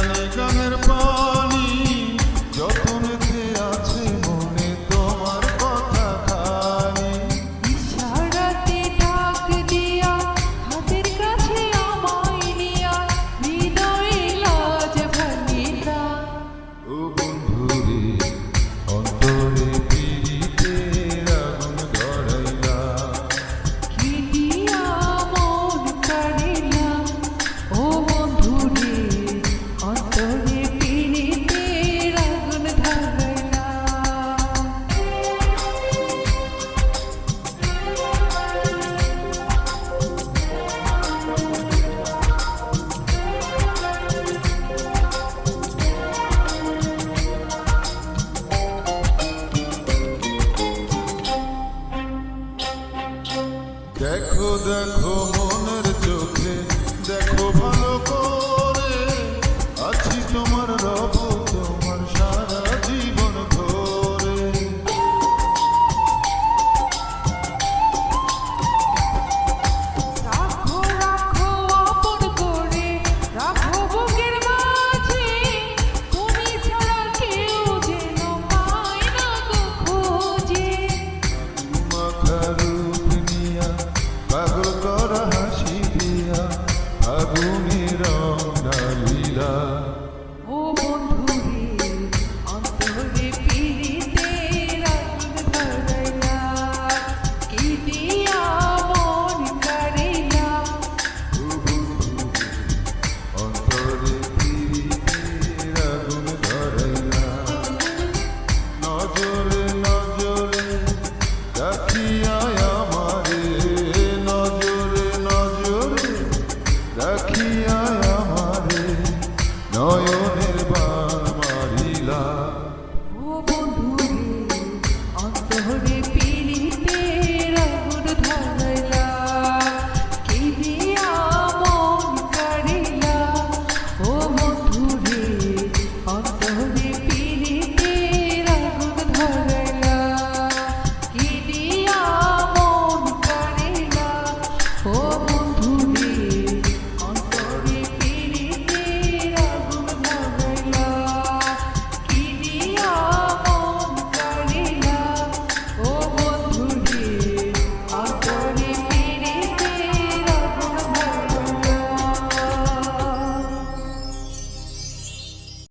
Hare Krishna দেখো দেখো মনের চোখে দেখো রঙ রাখিয়া আমারে নয়নে